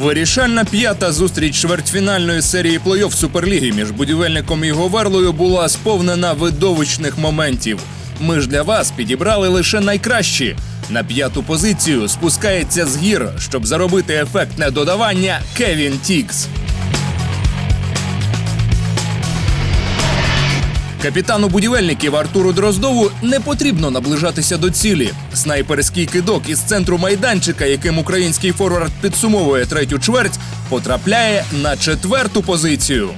Вирішальна п'ята зустріч чвертьфінальної серії плей-офф Суперліги між будівельником і Говерлою була сповнена видовищних моментів. Ми ж для вас підібрали лише найкращі. На п'яту позицію спускається з гір, щоб заробити ефектне додавання Кевін Тікс. Капітану будівельників Артуру Дроздову не потрібно наближатися до цілі. Снайперський кидок із центру майданчика, яким український форвард підсумовує третю чверть, потрапляє на четверту позицію.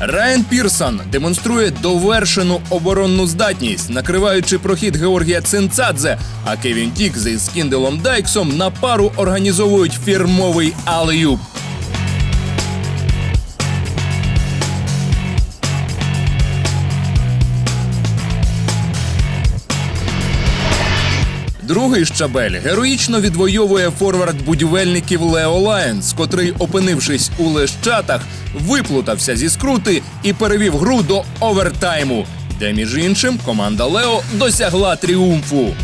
Райан Пірсон демонструє довершену оборонну здатність, накриваючи прохід Георгія Цинцадзе, а Кевін Тікс із Кінделом Дайксом на пару організовують фірмовий алеюб. Другий щабель героїчно відвоює форвард будівельників Лео Лайонс, котрий, опинившись у лещатах, виплутався зі скрути і перевів гру до овертайму, де між іншим команда Лео досягла тріумфу.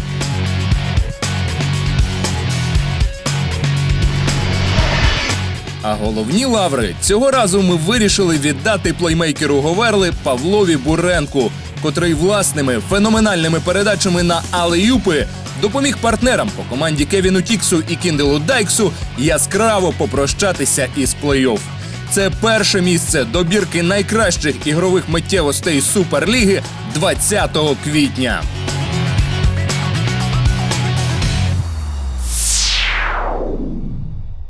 А головні лаври цього разу ми вирішили віддати плеймейкеру Говерли Павлові Буренку, котрий власними феноменальними передачами на алеюпи допоміг партнерам по команді Кевіну Тіксу і Кінделу Дайксу яскраво попрощатися із плей-офф. Це перше місце добірки найкращих ігрових миттєвостей Суперліги 20 квітня.